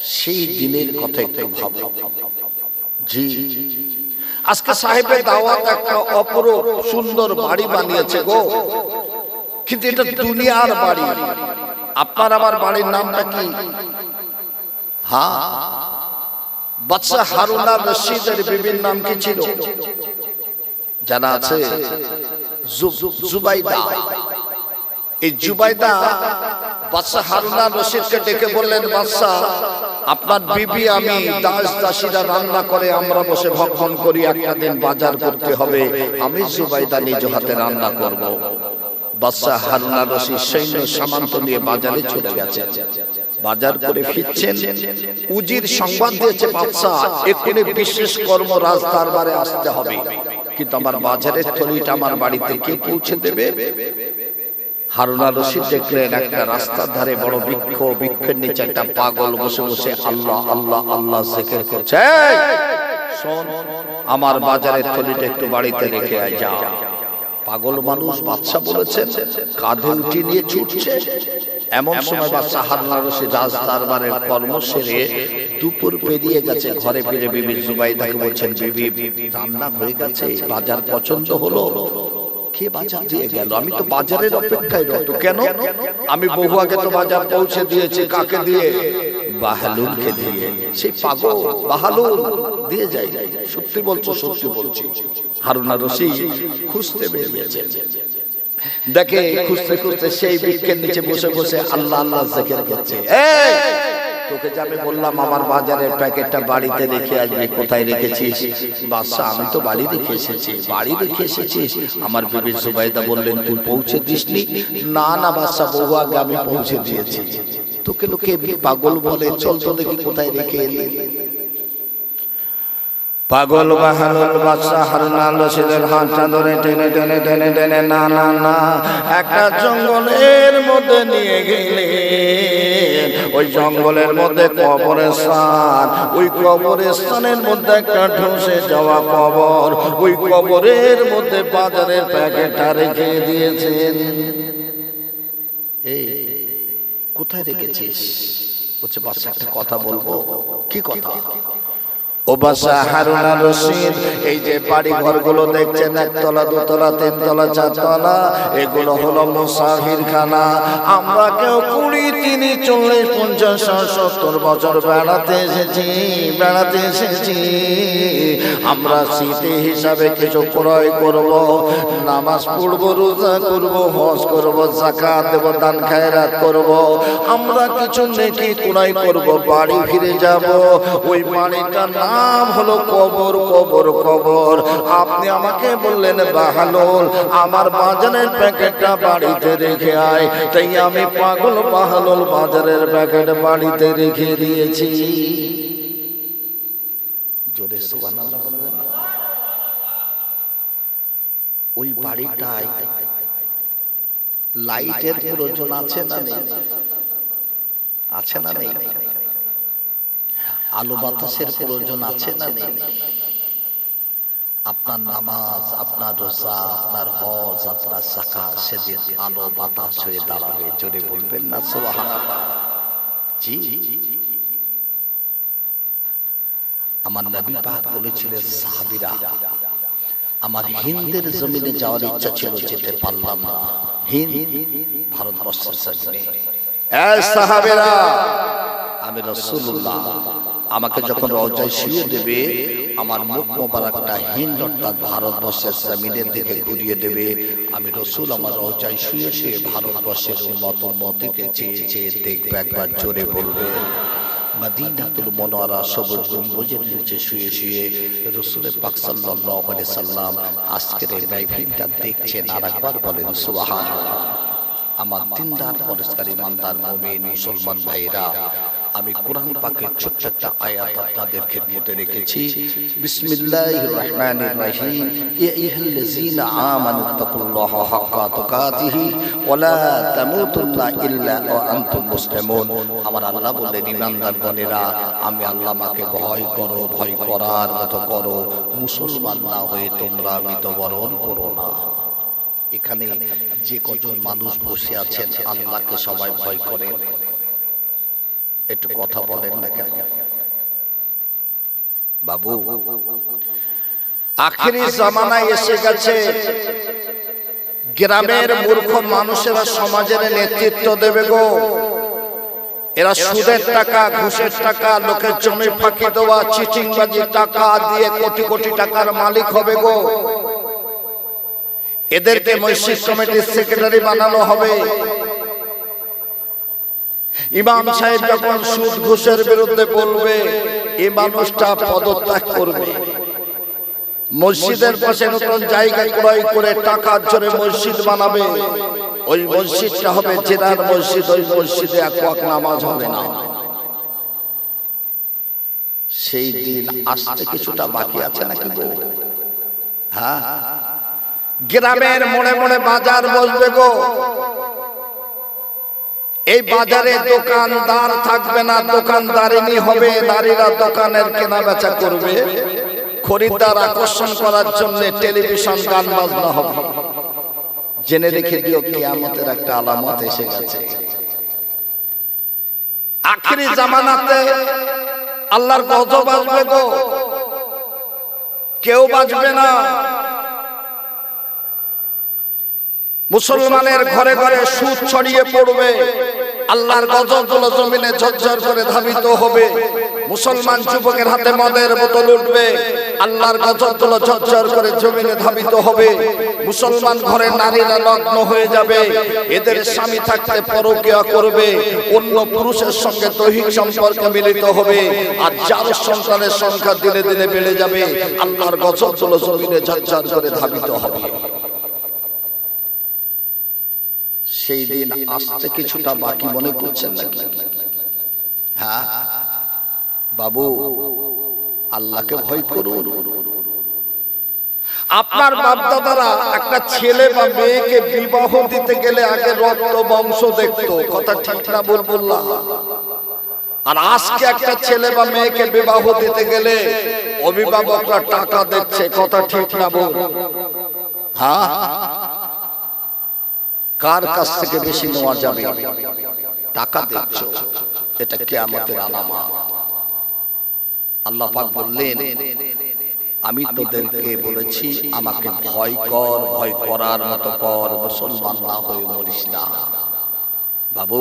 সেই দিনের কথা একটু ভাবো। জি। আজকে সাহেবের দাওয়াত একটা অপরূপ সুন্দর বাড়ি বানিয়েছে গো। কিন্তু এটা দুনিয়ার বাড়ি। আপনার আমার বাড়ির নামটা কি? হ্যাঁ বাচ্চা হারুনা রশিদের বিবির নাম কি ছিল? জানা আছে? জুবাইদা এই জুবাইদা। বাদশাহ হারুনা রশিদকে ডেকে বললেন বাদশাহ আপনার বিবি আমি দাস দাসীরা রান্না করে আমরা বসে ভক্ষণ করি একটা দিন বাজার করতে হবে আমি জুবাইদা নিজ হাতে রান্না করব। বাদশাহ হারুনা রশিদ সৈন্য সামান্ত নিয়ে বাজারে চলে গেছেন বাজার করে ফিরছেন উজির সংবাদ দিয়েছে বাদশাহ এক্ষুনি বিশেষ কর্ম রাজ দরবারে আসতে হবে। কিন্তু আমার বাজারের থলিটা আমার বাড়িতে কে পৌঁছে দেবে? হারুনা রশিদ দেখলেন একটা রাস্তার ধারে বড় বৃক্ষ, বৃক্ষের নিচে একটা পাগল বসে বসে আল্লাহ আল্লাহ আল্লাহ জিকির করছে। শোন, আমার বাজারের থলিটা একটু বাড়িতে রেখে যা। পাগল মানুষ বাদশা বলেছে কাঁধে উঠিয়ে নিয়ে ছুটছে। এমন সময় বাদশা হারুনা রশিদ রাজ দরবারের কর্ম সেরে দুপুর পেরিয়ে গেছে, ঘরে ফিরে বিবি জুবাইদাকে বলছেন, বিবি, রান্না হয়ে গেছে, বাজার পছন্দ হলো? কে বাজার দিয়ে গেল। আমি তো বাজারের অপেক্ষায় রত। কেন? আমি বহু আগে তো বাজার পৌঁছে দিয়েছি। কাকে দিয়ে? বাহালুলকে দিয়ে। সেই পাগল বাহালুল দিয়ে যাই। সত্যি বলছো সত্যি বলছি হারুনা রশি খুঁজতে বেরিয়েছে। দেখে খুঁজতে খুঁজতে সেই বৃক্ষের নিচে বসে বসে আল্লাহ আল্লাহ জিকির করছে। এই! তোকে যে আমি বললাম আমার বাজারের প্যাকেটটা বাড়িতে রেখে আসবি, কোথায় রেখেছিস? বাদশা আমি তো বাড়ি রেখে এসেছি, বাড়ি রেখে এসেছিস। আমার বিবি সুবাইদা বললেন, তুই পৌঁছে দিসনি? না না বাদশা বহু আগে আমি পৌঁছে দিয়েছি। তোকে লোকে পাগল বলে, চল তো দেখি কোথায় রেখে এলি। পাগল বাহালুল বাদশা হারুনা রশিদের হাতটা ধরে টেনে টেনে টেনে টেনে, না না না, একটা জঙ্গলের মধ্যে নিয়ে গেলেন ওই জঙ্গলের মধ্যে কবরস্থান, ওই কবরস্থানের মধ্যে একটা ঢুসে যাওয়া কবর, ওই কবরের মধ্যে বাজারের প্যাকেটটা রেখে দিয়েছেন। এই, কোথায় রেখেছিস? বলছে, বাচ্চা, একটা কথা বলব। কি কথা? ও বাসা হারুনা রশিদ, এই যে বাড়ি ঘরগুলো দেখছেন, একতলা, দুতলা, তিনতলা, চারতলা, এগুলো হলো মুসাফির খানা আমরা কেউ কুড়ি, তিনি, চল্লিশ, পঞ্চাশ, সত্তর বছর বেড়াতে এসেছি বেড়াতে এসেছি। আমরা স্মৃতি হিসাবে কিছু ক্রয় করব, নামাজ পড়ব, রোজা করব, হজ করব জাকাত দেব, দান খায়রাত করব। আমরা কিছু নেকি কুড়াই করব, বাড়ি ফিরে যাব। ওই বাড়িটার নাম হলো কবর কবর কবর। আপনি আমাকে বললেন, বাহালুল, আমার বাজারের প্যাকেটটা বাড়িতে রেখে আয়। তাই আমি পাগল, বাহালুল বাজারের প্যাকেট বাড়িতে রেখে দিয়েছি। ওই বাড়িটায় লাইটের প্রয়োজন আছে না নেই? আছে না নেই? আলো বাতাসের প্রয়োজন আছে না নেই? আপনার নামাজ আপনার রোজা আপনার হজ আপনার সাকা সেদিন আলো বাতাস হয়ে দাঁড়াবে। জোরে বলবেন না জি। আমার নবী পাক বলেছিলেন সাহাবীরা আমার হিন্দের জমিনে যাওয়ার ইচ্ছা ছিল যেতে পারলাম না। হিন্দ ভারতবর্ষের জমিনে। সাহাবীরা আমি রসুল্লাহ আমাকে যখন রজায় শুয়ে দেবে আমার মুখ মোবারকটা হিন্দ অর্থাৎ ভারতবর্ষের জমিনের দিকে ঘুরিয়ে দেবে। আমি রসুল আমার রজায় শুয়ে শুয়ে ভারতবর্ষের উন্নত উন্নতিকে চেয়ে চেয়ে দেখবে একবার জোরে বলবে। মদিনাতুল মনোয়ারা সবুজ গম্বুজের নিচে শুয়ে শুয়ে রসুলের পাক সাল্লাল্লাহু আলাইহি সাল্লাম আজকের এই মাহফিলটা দেখছেন আর একবার বলেন সুবহানাল্লাহ। আমার দিনদার পরিষ্কার ইমানদার মুমিন মুসলমান ভাইরা আমি কোরআন পাকের ছোট্ট একটা আয়াত আপনাদের খেদমতে রেখেছি। বিসমিল্লাহির রহমানির রহিম। ইয়া আইয়ুহাল্লাযীনা আমানু তাকুল্লাহা হাক্কা তুকাতিহি ওয়া লা তামুতুন্না ইল্লা ওয়া আনতুম মুসলিমুন। আমার আল্লাহ বললেন, ইমানদার গণেরা আমি আল্লাহ মাকে ভয় করো, ভয় করার মতো করো। মুসলমান না হয়ে তোমরা মৃতবরণ করো না। এখানে যে কজন মানুষ বসে আছেন, আল্লাহকে সবাই ভয় করেন। একটু কথা বলেন না কেন? বাবু আখেরি জামানায় এসে গেছে। গ্রামের মূর্খ মানুষেরা সমাজের নেতৃত্ব দেবে গো। এরা সুদের টাকা ঘুষের টাকা লোকের জমি ফাঁকি দেওয়া চিচিংবাজি টাকা দিয়ে কোটি কোটি টাকার মালিক হবে গো। এদেরকে মসজিদ কমিটির সেক্রেটারি বানানো হবে। ইমাম সাহেব যখন সুদ ঘুষের বিরুদ্ধে বলবে এই মানুষটা পদত্যাগ করবে। মসজিদের পাশে নতুন জায়গা ক্রয় করে টাকার জোরে মসজিদ বানাবে। ওই মসজিদটা হবে জেনার মসজিদ ওই মসজিদে এক নামাজ হবে না। সেই দিন আসতে কিছুটা বাকি আছে নাকি গো? হ্যাঁ। গ্রামের মনে মনে বাজার বসবে গো। এই বাজারে দোকানদার থাকবে না, দোকানদারিনী হবে, নারীরা দোকানের কেনা বেচা করবে। খরিদ্দার আকর্ষণ করার জন্য টেলিভিশন গান বাজনা হবে। জেনে রেখে দিও, কেয়ামতের একটা আলামত এসে গেছে। আখেরি জামানাতে আল্লাহর গজব আসবে গো। কেউ বাঁচবে না। মুসলমানের ঘরে ঘরে সুদ ছড়িয়ে পড়বে। আল্লাহর গজবগুলো জমিনে ঝরঝর করে ধাবিত হবে। মুসলমান যুবকের হাতে মদের বোতল উঠবে। আল্লাহর গজবগুলো ঝরঝর করে জমিনে ধাবিত হবে। মুসলমান ঘরে নারীরা লগ্ন হয়ে যাবে। এদের স্বামী থাকতে পরকিয়া করবে। অন্য পুরুষের সঙ্গে দৈহিক সম্পর্কে মিলিত হবে। আর যার সন্তানের সংখ্যা দিনে দিনে বেড়ে যাবে। আল্লাহর গজবগুলো জমিনে ঝরঝর করে ধাবিত হবে। সেই দিন আসতে কিছুটা বাকি মনে করছেন নাকি? হ্যাঁ? বাবু, আল্লাহকে ভয় করুন। আপনার বাপদাদারা একটা ছেলে বা মেয়েকে বিবাহ দিতে গেলে আগে রক্ত, বংশ দেখতো, কথা ঠিক না বল বললাম আর আজকে একটা ছেলে বা মেয়েকে বিবাহ দিতে গেলে অভিভাবকরা টাকা দেখছে কথা ঠিক না বল। হ্যাঁ? কার কাছ থেকে বেশি নেওয়া যাবে? টাকা দিচ্ছ, এটা কে আমাদের আলামা আল্লাহ পাক বললেন, আমি তোদেরকে বলেছি, আমাকে ভয় কর, ভয় করার মতো কর, মুসলমান না হয়ে মরিস না। বাবু,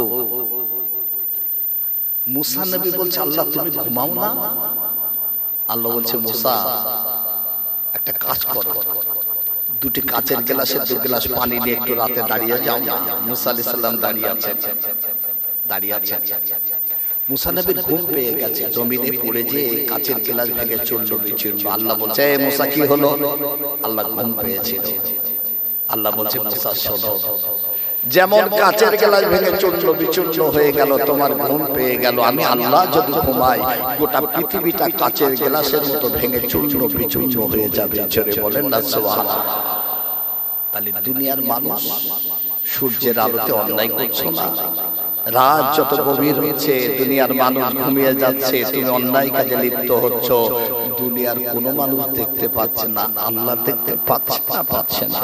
মুসা নবী বলছে, আল্লাহ, তুমি ঘুমাও না? আল্লাহ বলছে, মুসা, একটা কাজ করো। দুটি কাঁচের গ্লাসে দু গ্লাস পানি নিয়ে একটু রাতে দাঁড়িয়ে যাও। না মুসা আলি সাল্লাম দাঁড়িয়ে আছেন। দাঁড়িয়ে আছেন। মুসা নবীর ঘুম পেয়ে গেছে। জমিনে পড়ে যে কাচের গ্লাস ভেঙে চলল বিচূর্ণ আল্লাহ বলছে, এ মুসা, কি হলো? আল্লাহ ঘুম পেয়েছিল। আল্লাহ বলছে, মুসা, শোনো। যেমন কাচের গ্লাস ভেঙে চূর্ণ বিচূর্ণ হয়ে গেল তোমার ঘুম পেয়ে গেল। আমি আল্লাহ যদি ঘুমাই গোটা পৃথিবীটা কাচের গ্লাসের মতো ভেঙে চূর্ণ বিচূর্ণ হয়ে যাবে। ঝরে বলেন না সোহান তাহলে দুনিয়ার মানুষ সূর্যের আলোতে অন্যায় করছ না। রাত যত গভীর হচ্ছে দুনিয়ার মানুষ ঘুমিয়ে যাচ্ছে তুমি অন্যায় কাজে লিপ্ত হচ্ছ। দুনিয়ার কোনো মানুষ দেখতে পাচ্ছে না আল্লাহ দেখতে পাচ্ছে না পাচ্ছে না।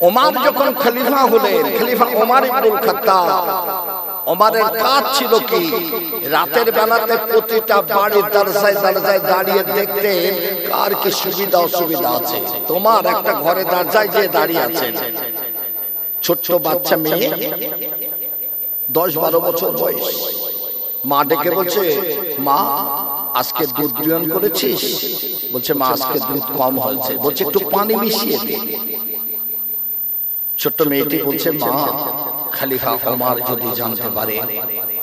ওমার যখন খলিফা হলেন, খলিফা ওমার ইবনুল খাত্তাব, ওমারের কাজ ছিল কি? রাতের বেলাতে প্রতিটা বাড়ির দরজায় দরজায় দাঁড়িয়ে দেখতেন কার কি সুবিধা, অসুবিধা আছে। তোমার একটা ঘরে দরজায় যে দাঁড়িয়ে আছেন। ছোট্ট বাচ্চা মেয়ে, দশ বারো বছর বয়স। মা ডেকে বলছে, মা, আজকে দুধ গ্রহণ করেছিস? বলছে, মা, আজকে দুধ কম হয়েছে। বলছে, একটু পানি মিশিয়ে দে। ছোট্ট মেয়েটি বলছে মা খালিফা ওমার যদি জানতে পারে।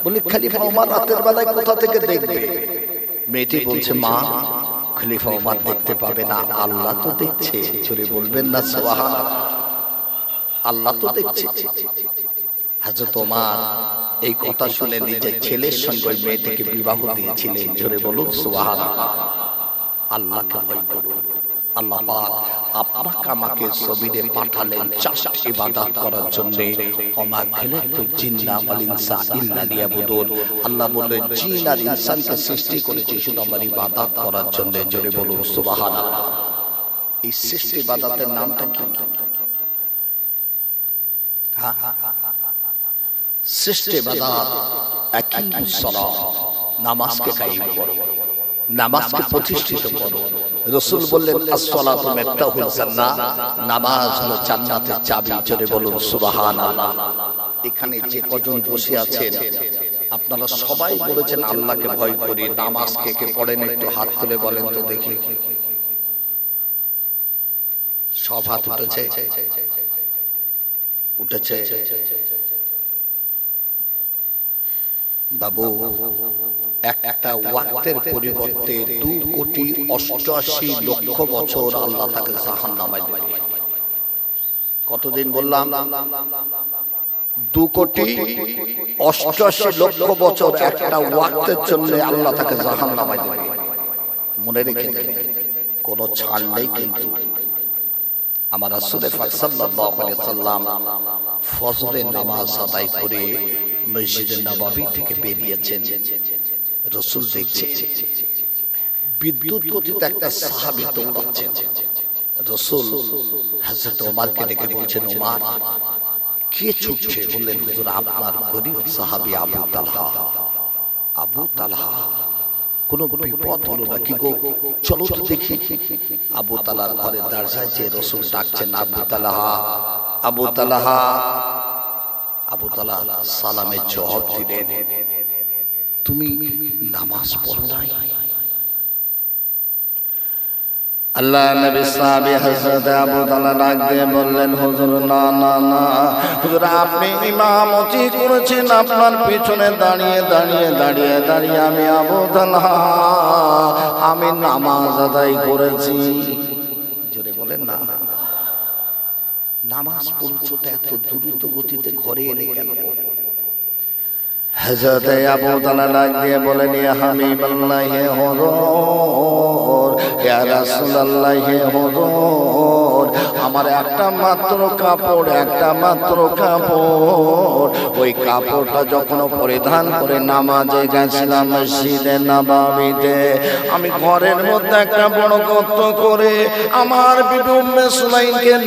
বলি খালিফা ওমার রাতের বেলায় কোথা থেকে দেখবে? মেয়েটি বলছে মা খলিফা ওমার দেখতে পাবে না আল্লাহ তো দেখছে। চলে বলবেন না সোহান আল্লাহ তো দেখছে। হাজরত ওমার এই কথা শুনে নিজের ছেলের সঙ্গে ওই মেয়েটিকে বিবাহ দিয়েছিলেন। জোরে বলুন সোহান আল্লাহকে ভয় করুন। আল্লাহ পাক আপনাকে আমাকে পাঠালেন চাষাট ইবাদত করার জন্য। খালাকতু জিন্না ওয়াল ইনসা ইল্লা লিয়াবুদুন। আল্লাহ জিন আর ইনসানকে সৃষ্টি করেছি শুধু আমার ইবাদত করার জন্য। জোরে বলুন, সুবহানাল্লাহ। এই সৃষ্টি ইবাদতের নামটা কি? আকিমুস সালাত, নামাজকে নামাজকে প্রতিষ্ঠিত করো। রসুল বললেন, আসসালাতু মিফতাহুল জান্নাহ। নামাজ হলো জান্নাতের চাবি, জোরে বলুন, সুবহানাল্লাহ। এখানে যে কজন বসে আছেন, আপনারা সবাই বলেছেন, আল্লাহকে ভয় করি, নামাজ কে কে পড়েন, একটু হাত তুলে বলেন তো দেখি। সব হাত উঠেছে? উঠেছে। বাবু একটা ওয়াক্তের পরিবর্তে দু কোটি অষ্টআশি লক্ষ বছর আল্লাহ তাকে জাহান নামায় দেবে। কতদিন বললাম? দু কোটি অষ্টআশি লক্ষ বছর একটা ওয়াক্তের জন্য আল্লাহ তাকে জাহান নামায় দেবে। মনে রেখে দেবে, কোনো ছাড় নেই কিন্তু। আমার রাসূলের পাক সাল্লাল্লাহু আলাইহি ফজরের নামাজ আদায় করে মসজিদের নববী থেকে বেরিয়েছেন। রসুল দেখছে বিদ্যুৎ গতিতে একটা সাহাবী দৌড়াচ্ছেন। রসুল হযরত ওমরকে ডেকে বলছেন, ওমর, কে ছুটছে? বললেন, হুজুর, আপনার গরিব সাহাবী আবু তালহা। আবু তালহা, কোন বিপদ হলো নাকি গো? চলো তো দেখি। আবু তালার ঘরে দরজায় যে রসুল ডাকছেন, আবু তালাহা আবু তালাহা। আবু তালা সালামের জবাব দিলেন তুমি নামাজ পড়ো নাই? আল্লাহ নবী সাহাবী হযরত আবু তাআলা ডাক দিয়ে বললেন, হুজুর, না না না। হুজুর, আপনি ইমামতি করেছেন, আপনার পিছনে দাঁড়িয়ে দাঁড়িয়ে দাঁড়িয়ে দাঁড়িয়ে আমি আবু তাআলা আমি নামাজ আদায় করেছি। জোরে বলেন না। নামাজ পড়ছো এত দ্রুত গতিতে ঘরে এলে কেন? হযরত আবু তালা ডাক দিয়ে বলেন ইয়া হাবিবাল্লাহ হর আমার একটা মাত্র কাপড়, একটা মাত্র কাপড়। ওই কাপড়টা যখন পরিধান করে নামাজে গেছিলাম মসজিদে নববীতে, আমি ঘরের মধ্যে একটা বড় গর্ত করে আমার বিবি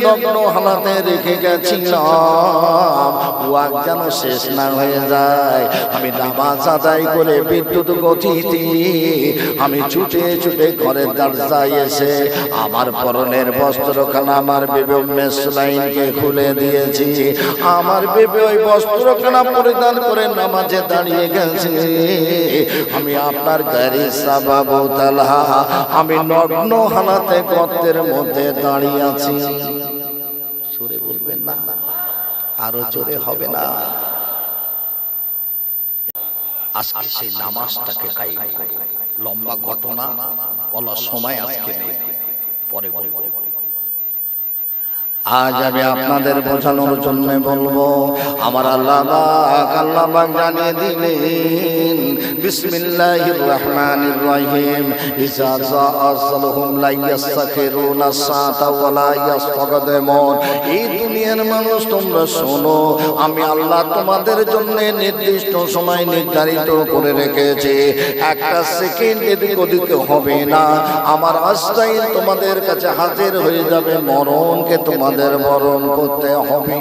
নগ্ন হালাতে রেখে গেছিলাম। ওয়াক যেন শেষ না হয়ে যায়। আমি নামাজ আদায় করে বিদ্যুৎ গতিতে আমি ছুটে ছুটে ঘরের দরজায় আমার পরনের বস্ত্রখানা আমার বেবে মেসলাইনকে খুলে দিয়েছি। আমার বেবে ওই বস্ত্রখানা পরিধান করে নামাজে দাঁড়িয়ে গেছে। আমি আপনার গাড়ি সাবাবু তালহা, আমি নগ্ন হানাতে গর্তের মধ্যে দাঁড়িয়ে আছি। জোরে বলবেন না, আরও জোরে হবে না। আজকে সেই নামাজটাকে কায়েম করো লম্বা ঘটনা বলার সময় আজকে নেই। পরে বলব। আজ আমি আপনাদের বোঝানোর জন্য বলব, আমার আল্লাহ আল্লাহ জানিয়ে দিলেন, বিসমিল্লাহির রহমানির রহিম, ইজা জাআসালহুম লা এই দুনিয়ার মানুষ তোমরা শোনো, আমি আল্লাহ তোমাদের জন্য নির্দিষ্ট সময় নির্ধারিত করে রেখেছি, একটা সেকেন্ড এদিক ওদিক হবে না, আমার আস্তাই তোমাদের কাছে হাজির হয়ে যাবে, মরণকে তোমাদের বরণ করতে হবে।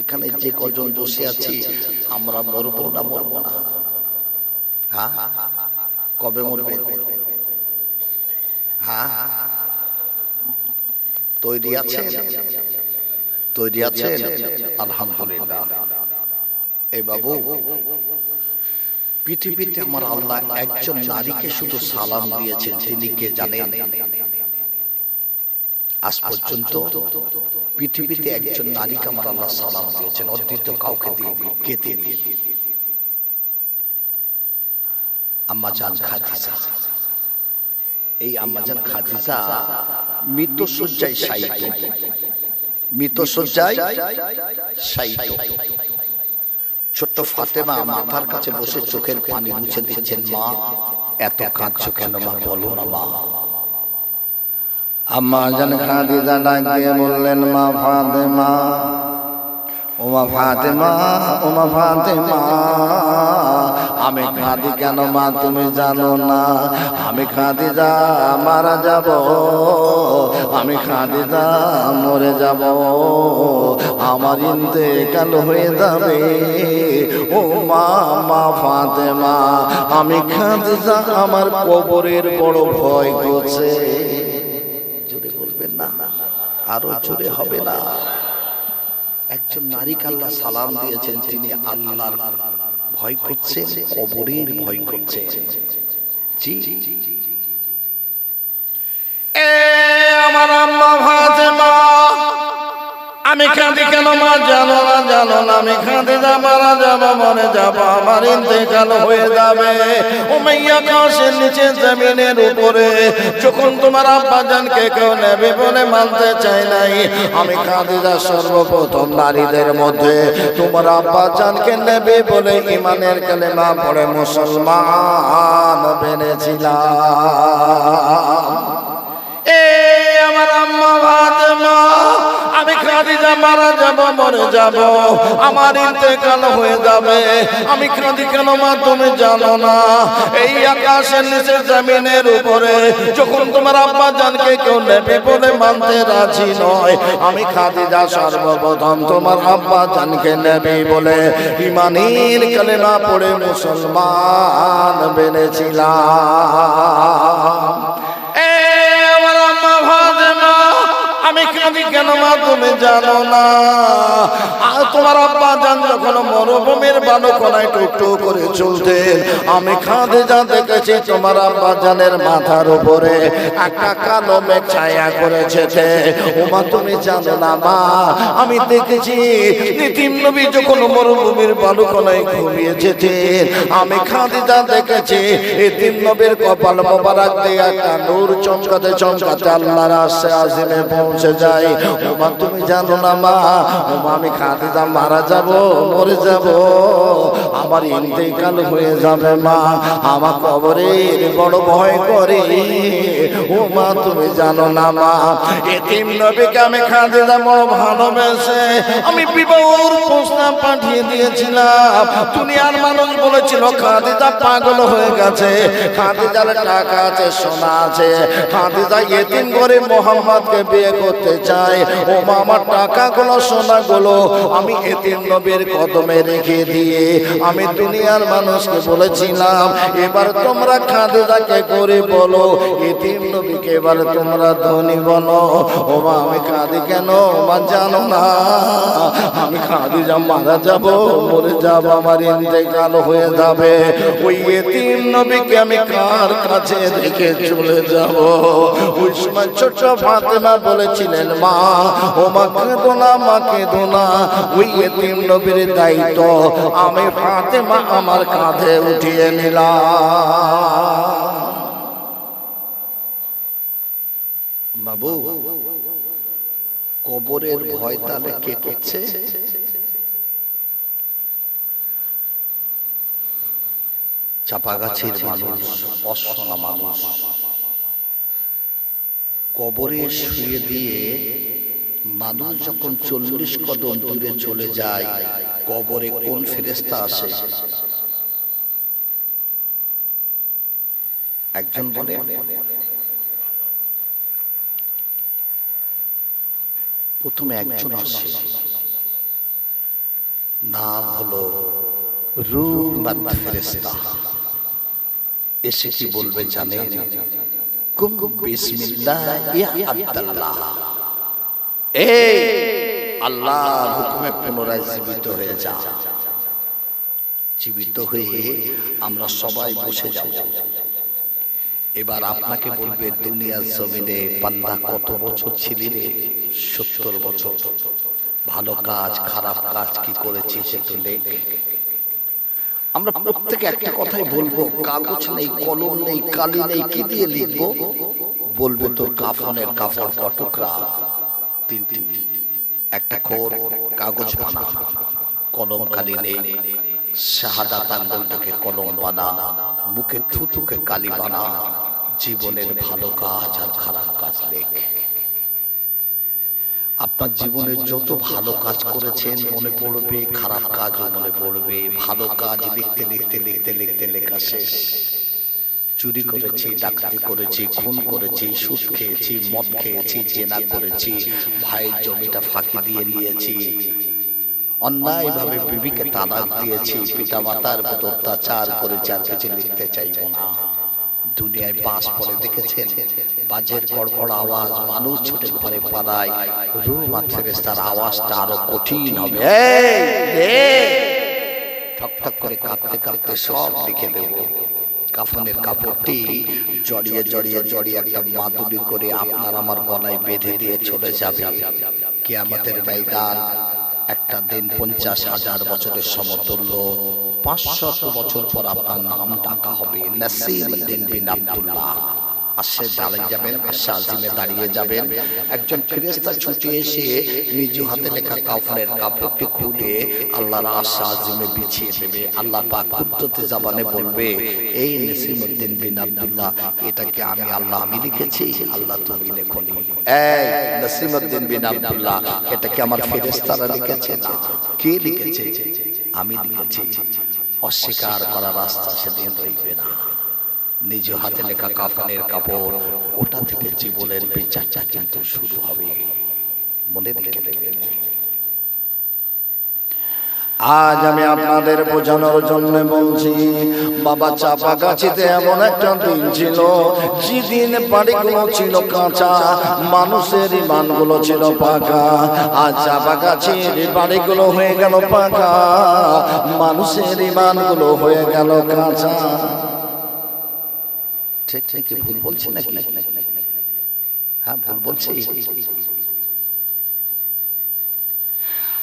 এখানে যে কজন বসে আছি আমরা মরবো না মরবো না। হ্যাঁ? কবে মরবে? হ্যাঁ? তৈরি আছেন? তৈরি আছেন? আলহামদুলিল্লাহ। এ বাবু পৃথিবীতে আমার আল্লাহ একজন নারীকে শুধু সালাম দিয়েছেন। তিনি কে জানেন? আজ পর্যন্ত পৃথিবীতে একজন নারীকে আমার আল্লাহ সালাম দিয়েছেন অদ্বিতীয় কাউকে দিইনি কে তিনি আম্মাজান খাদিজা। এই খাদিজা মৃত মৃত ছোট্ট ফাতেমা মাথার কাছে বসে চোখের পানি মুছে দিচ্ছেন, মা, এত কাঁদছো কেন মা? বলো না মা। আম্মা জান খাদিজা ডাক দিয়ে বললেন, মা ফাতেমা ওমা ফাতেমা ওমা ফাতেমা, আমি কাঁদি কেন মা তুমি জানো না? আমি কাঁদি যা মারা যাব, আমি কাঁদি যা মরে যাব, আমার ইন্তেকাল হয়ে যাবে। ও মা মা ফাতেমা, আমি কাঁদি যা আমার কবরের বড় ভয় করছে। না, আরও জোরে হবে না। একজন নারী কাল্লা সালাম দিয়েছেন তিনি আল্লাহর ভয় করছেন, কবরের ভয় করছেন। জি। আমি কাঁদি কেন মা জানো না জানো না? আমি কাঁদি যা মারা যাব, মরে যাব। আমার ইন্তেকাল হয়ে যাবে। ও মাইয়া কাশের নিচে জমিনের উপরে, যখন তোমার আব্বা জানকে কেউ নেবে বলে মানতে চাই নাই, আমি কাঁদিজা সর্বপ্রথম নারীদের মধ্যে তোমার আব্বা জানকে নেবে বলে ইমানের কালেমা পড়ে মুসলমান বেনেছিলাম হয়ে যাবে। আমি কাঁদি কেন মা তুমি না? এই উপরে যখন তোমার জানকে কেউ নেবে বলে রাজি নয়। আমি খাদিজা সর্বপ্রথম তোমার আব্বা জানকে নেবে বলে ইমানের কালেমা পড়ে মুসলমান বেনেছিলাম আমি কাঁদি কেন মা? তুমি জানো না। তোমার আব্বা জান যখন মরুভূমির বালকনায় টুকটুক করে চলতেন, আমি খাদে যা দেখেছি তোমার আব্বা জানের মাথার উপরে। একটা কালো মেঘ ছায়া করেছে ওমা, তুমি জানো না মা, আমি দেখেছি নীতিম নবী যখন মরুভূমির বালকনায় ঘুমিয়েছেন আমি খাদি যা দেখেছি তিন নবীর কপাল মোবারক দিয়ে একটা নূর চমকাতে চমকাতে আল্লাহর আশে আজিমে পৌঁছে যায় ওমা তুমি জানো না, মা ওমা আমি খাদি যা মারা যাব, মরে যাব। আমার ইন্তেকাল হয়ে যাবে, মা। আমার কবরের বড় ভয় করে। ও মা, তুমি জানো না, মা। এতিম নবীকে আমি খাদিজা বড় ভালোবেসে আমি বিবাহর প্রস্তাব পাঠিয়ে দিয়েছিলাম। দুনিয়ার মানুষ বলেছিল, খাদিজা পাগল হয়ে গেছে। খাদিজার টাকা আছে, সোনা আছে। খাদিজা এতিম করে মোহাম্মদকে বিয়ে করতে চায়। ও মা আমার টাকাগুলো, সোনাগুলো আমি এতিম নবীর কদমে রেখে দিয়ে আমি দুনিয়ার মানুষকে বলেছিলাম, এবার তোমরা খাদিজাকে করে বলো, এতিম নবীকে এবার তোমরা ধনী বলো। ও মা, আমি খাদি কেন? মা, জানো না। আমি খাদিজা মারা যাব, মরে যাব, আমার ইন্তেকাল হয়ে যাবে। ওই এতিম নবীকে আমি কার কাছে রেখে চলে যাব? ওই সময় ছোট ফাতেমা বলেছিলেন মা। ও মা, কেঁদো না, মা, কেঁদো না। ওই এতিম নবীর দায়িত্ব। আমি ফাতেমা আমার কাঁধে উঠিয়ে নিলাম। বাবু, কবরের ভয় তাহলে কে করছে? চাপাগাছির মানুষ, অসনা মানুষ। কবরে শুয়ে দিয়ে মানুষ যখন চল্লিশ কদম দূরে চলে যায়, কবরে কোন ফেরেস্তা আসে? একজন বলে, প্রথমে একজন আসে। নাম হলো রুমাত ফেরেস্তা এসে কি বলবে জানেন? কুম বিসমিল্লাহ ইয়া আব্দুল্লাহ। এই আল্লাহর হুকুমে পুনরায় জীবিত হয়ে যা। জীবিত হয়ে আমরা সবাই বসে যাব। এবার আপনাকে বলবে দুনিয়ার জমিনে পান্ডা কত বছর ছিলি রে? সত্তর বছর। ভালো কাজ খারাপ কাজ কি করেছিস একটু লেখ আমরা প্রত্যেকে একটা কথাই বলব, কাগজ নেই, কলম নেই, কালি নেই, কি দিয়ে লিখব? বলবে তোর কাফনের কাফন কটকরা তিনটি একটা খোর, কাগজ বানা। কলম কালি নেই। শাহাদাত আঙ্গুলটাকে কলম বানা। মুখে থুতুকে কালি বানা। জীবনের ভালো কাজ আর খারাপ কাজ লেখ। আপনার জীবনে যত ভালো কাজ করেছেন, মনে পড়বে, খারাপ কাজও মনে পড়বে, ভালো কাজ লিখতে লিখতে লিখতে লিখতে লেখা শেষ। চুরি করেছি, ডাকাতি করেছি, খুন করেছি, সুদ খেয়েছি, মদ খেয়েছি, জেনা করেছি, ভাইয়ের জমিটা ফাঁকি দিয়ে নিয়েছি। অন্যায়ভাবে বিবিকে তালাক দিয়েছি পিতা মাতার অত্যাচার করেছি, আর কিছু লিখতে চাইব না। দুনিয়ায় বাস পড়ে দেখেছেন। বাজের কড়কড় আওয়াজ মানুষ ছুটে ঘরে পালায়। রুম আর ফেরেস্তার আওয়াজটা আরও কঠিন হবে। এই, এই! ঠক ঠক করে কাঁপতে কাঁপতে সব লিখে দেব। কাফনের কাপড়টি জড়িয়ে জড়িয়ে জড়িয়ে একটা মাদুলি করে আপনার আমার গলায় বেঁধে দিয়ে চলে যাবে। কে আমাদের ময়দান একটা দিন পঞ্চাশ হাজার বছরের সমতুল্য। পাঁচশত বছর পর আপনার নাম ডাকা হবে। আসে দাঁড়িয়ে যাবেন আজিমে দাঁড়িয়ে যাবেন। একজন ফেরেস্তা ছুটে এসে নিজ হাতে লেখা কাফনের কাপড়টি খুলে আল্লাহর আশা আজিমে বিছিয়ে দেবে। আল্লাহ পাক জাবানে বলবে, এই নসিমউদ্দিন বিন আব্দুল্লাহ এটাকে আমি আল্লাহ আমি লিখেছি? আল্লাহ তুমি লেখনি। এই নসিমউদ্দিন বিন আব্দুল্লাহ এটাকে আমার ফেরেস্তারা লিখেছে? না, কে লিখেছে? আমি লিখেছি। অস্বীকার করা রাস্তা সেদিন রইবে না। নিজ হাতে লেখা কাফনের কাপড়, ওটা থেকে জীবনের বিচারটা কিন্তু শুরু হবে। মনে রেখে দেবেন। আজ আমি আপনাদের বোঝানোর জন্য বলছি, বাবা চাপা গাছিতে এমন একটা দিন ছিল, যেদিন বাড়িগুলো ছিল কাঁচা, মানুষের ইমানগুলো ছিল পাকা। আজ চাপা গাছের বাড়িগুলো হয়ে গেল পাকা, মানুষের ইমানগুলো হয়ে গেল কাঁচা। ঠিক ঠিক ভুল বলছি নাকি? হ্যাঁ ভুল বলছি।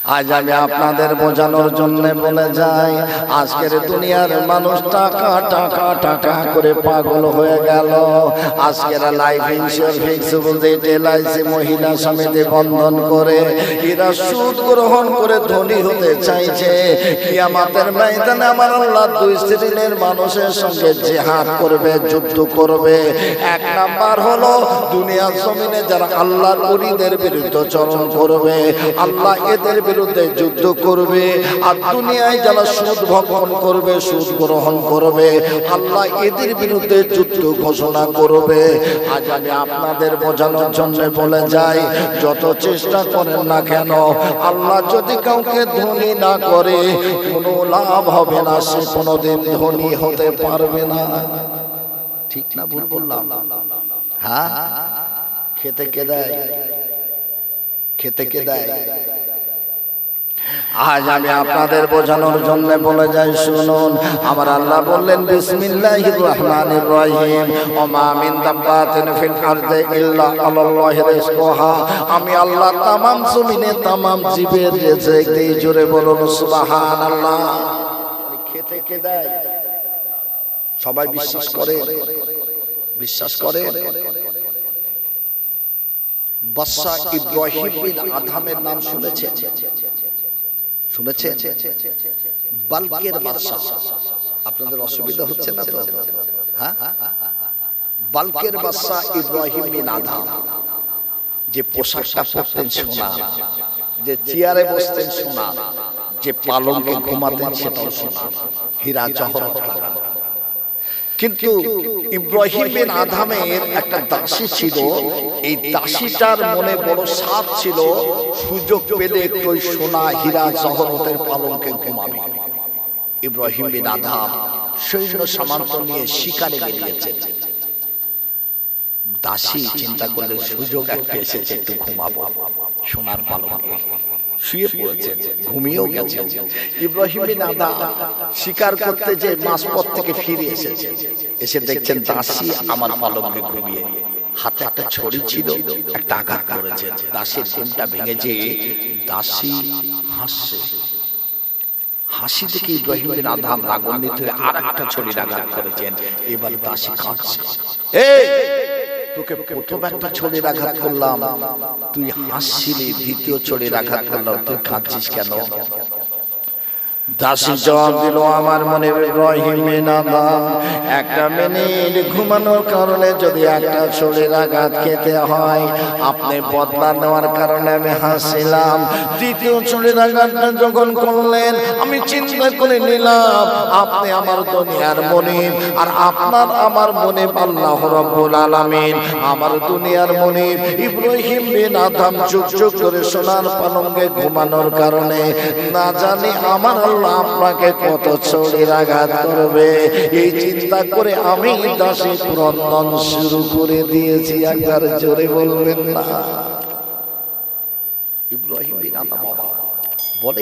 আজ আমি আপনাদের বোঝানোর জন্য বলে যাই, আজকের দুনিয়ার মানুষ টাকা টাকা টাকা করে পাগল হয়ে গেল। আজকের লাইফ ইন্স্যুর ফিক্স বলতে এলআইসি মহিলা সমিতি বন্ধন করে। এরা সুদ গ্রহণ করে ধনী হতে চাইছে। কি আমাদের ময়দানে আমার আল্লাহ দুই শ্রেণির মানুষের সঙ্গে জেহাদ করবে, যুদ্ধ করবে। এক নাম্বার হলো দুনিয়ার জমিনে যারা আল্লাহর অলিদের বিরুদ্ধে চরণ করবে, আল্লাহ এদের বিরুদ্ধে যুদ্ধ করবে আর দুনিয়ায় যারা সুদ ভক্ষণ করবে, সুদ গ্রহণ করবে, আল্লাহ এদের বিরুদ্ধে যুদ্ধ ঘোষণা করবে। আজ আমি আপনাদের বোঝানোর জন্য বলে যাই, যত চেষ্টা করেন না কেন, আল্লাহ যদি কাউকে ধনী না করে, কোনো লাভ হবে না, সে কোনোদিন ধনী হতে পারবে না। ঠিক না ভুল বললাম? হ্যাঁ? খেতে কে দেয়? খেতে কে দেয়? আজ আমি আপনাদের বোঝানোর জন্য বলে যাই শুনুন। আমার আল্লাহ বললেন বিসমিল্লাহির রহমানির রহিম। ওমা মিন দাব্বাতিন ফিল আরদি ইল্লা রিজকুহা। আমি আল্লাহ তামাম জমিনে তামাম জীবের রিজিক দেই জোরে বলুন সুবহানাল্লাহ। খেতে কে দেয়? সবাই বিশ্বাস করে। বিশ্বাস করে। বাদশা ইব্রাহিম বিন আধামের নাম শুনেছেন? শুনেছেন? বালকের বাদশা আপনাদের অসুবিধা হচ্ছে না তো? হ্যাঁ? বালকের বাদশা ইব্রাহিম বিন আদাম। যে পোশাকটা পরতেন সোনা, যে চেয়ারে বসতেন সোনা, যে পালনকে ঘুমাতেন সেটাও সোনা। হীরা জহরত লাগানো কিন্তু ইব্রাহিম বিন আধামের একটা দাসী ছিল। এই দাসীটার মনে বড় সাপ ছিল, সুযোগ পেলে একটু সোনা হীরা জহরতের পালনকে ঘুমাবে। ইব্রাহিম বিন আধাম সৈন্য সামান্ত নিয়ে শিকারে বেরিয়েছেন। দাসী চিন্তা করলে সুযোগ একটা এসেছে একটু ঘুমাবো। সোনার পালঙ্কে শুয়ে পড়েছে ঘুমিয়েও গেছে। ইব্রাহিম বিন আদাম শিকার করতে যে মাঝপথ থেকে ফিরে এসেছে। এসে দেখছেন দাসী আমার পালঙ্কে ঘুমিয়ে হাতে একটা ছড়ি ছিল একটা আঘাত করেছে। দাসীর ঘুমটা ভেঙে যে দাসী হাসছে। হাসি থেকে ইব্রাহিম বিন আদাম রাগান্বিত হয়ে আর একটা ছড়ির আঘাত করেছেন। এবার দাসী কাঁদছে। এই! তোকে প্রথম একটা ছড়ির আঘাত করলাম। তুই হাসছিলি দ্বিতীয় ছড়ির আঘাত করলাম। তুই কাঁদছিস কেন? দাসী জবাব দিল, আমার মনে রহিমে নাদাম একটা মিনিট ঘুমানোর কারণে যদি একটা শরীর আঘাত খেতে হয়, আপনি বদলা নেওয়ার কারণে আমি হাসছিলাম দ্বিতীয় শরীর আঘাতটা যখন করলেন, আমি চিন্তা করে নিলাম, আপনি আমার দুনিয়ার মনিব, আর আপনার আমার মনিব আল্লাহ রব্বুল আলামিন। আমার দুনিয়ার মনিব ইব্রাহিম বিন আদম চুপ চুপ করে সোনার পালঙ্গে ঘুমানোর কারণে, না জানি আমার আল্লাহ আপনাকে কত ছড়ির আঘাত করবে? এই চিন্তা করে আমি দাসী ক্রন্দন শুরু করে দিয়েছি, একবার জোরে বলবেন না। ইব্রাহিম বলে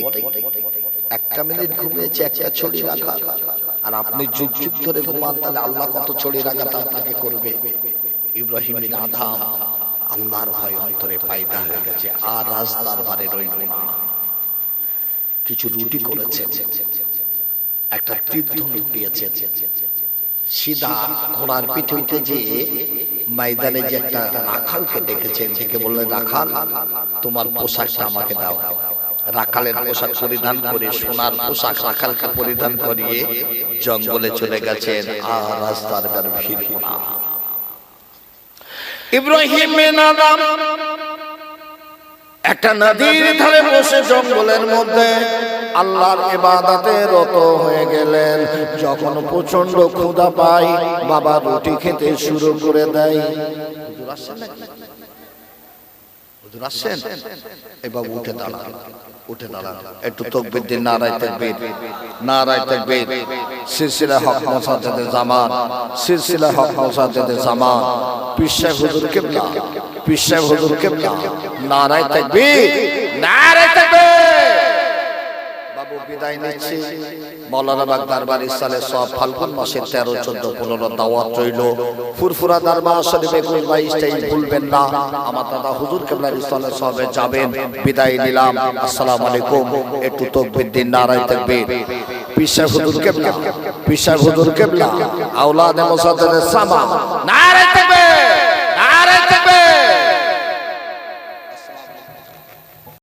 একটা মিনিট ঘুমিয়েছে, একটা ছড়ি রাখা। আর আপনি যুগ যুগ ধরে ঘুমান, তাহলে আল্লাহ কত ছড়ি রাখাটা আপনাকে করবে? ইব্রাহিম বিন আদাম, আল্লাহর ভয় অন্তরে পায়দা হয়ে গেছে, আর রাস্তার বারে রইল না। কিছু রুটি করেছেন। একটা তীর্থ লুটিয়েছেন সিধা ঘোড়ার পিঠে উঠে যে ময়দানে যে একটা রাখালকে ডেকেছেন, ডেকে বললেন, রাখাল, তোমার পোশাকটা আমাকে দাও। রাখালের পোশাক পরিধান করে সোনার পোশাক রাখালকে পরিধান করিয়ে জঙ্গলে চলে গেছেন, আর রাস্তার ফিরব না। ইব্রাহিম একটা নদীর ধারে বসে জঙ্গলের মধ্যে আল্লাহর এবাদাতে রত হয়ে গেলেন। যখন প্রচণ্ড ক্ষুধা পাই বাবা রুটি খেতে শুরু করে দেয়। হুজুর আসছেন? এই বাবু উঠে দাঁড়ান। উঠে দাঁড়ান। একটু তকবির দিন নারায় তকবির। নারায় তকবির। সিলসিলা হক মোসাজ্জেদে জামান সিলসিলা হক মোসাজ্জেদে জামান হুজুর হুজুর নারায় তকবির। নারায় তকবির। নিচ্ছি। মৌলানা বাগ দরবার ইসালে সব ফাল্গুন মাসের তেরো, চোদ্দ, পনেরো দাওয়াত রইল। ফুরফুরা দরবার শরীফ বাইশ ভুলবেন না। আমার দাদা হুজুর ইসালে যাবেন। বিদায় নিলাম। আসসালামু আলাইকুম। একটু তকবির দিন নারায় তকবির। পিসা হুজুর পিসা হুজুর সামা। নারায়